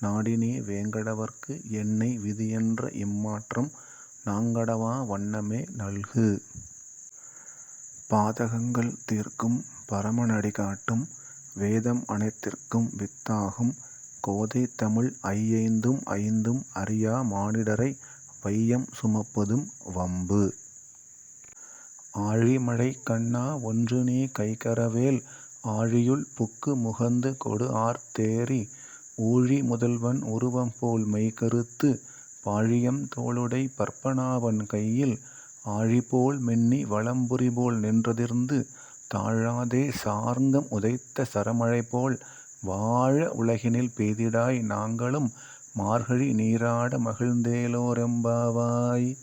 நாடினே வேங்கடவர்க்கு என்னை விதியென்ற இம்மாற்றம் நாங்கடவா வண்ணமே நல்கு. பாதகங்கள் தீர்க்கும் பரமனடி காட்டும் வேதம் அனைத்திற்கும் வித்தாகும் கோதைதமிழ் ஐயைந்தும் ஐந்தும் அறியா மானிடரை வையம் சுமப்பதும் வம்பு. ஆழிமழை கண்ணா ஒன்றுநீ கைகரவேல் ஆழியுள் புக்கு முகந்து கொடுஆர்த் தேறி ஊழி முதல்வன் உருவம்போல் மெய்கருத்து பாழியம் தோளுடை பற்பனாவன் கையில் ஆழிபோல் மென்னி வலம்புரிபோல் நின்றதிர்ந்து தாழாதே சார்ந்தம் உதைத்த சரமழைபோல் வாழ உலகினில் பெய்திடாய் நாங்களும் மார்கழி நீராட மகிழ்ந்தேலோரெம்பாவாய்.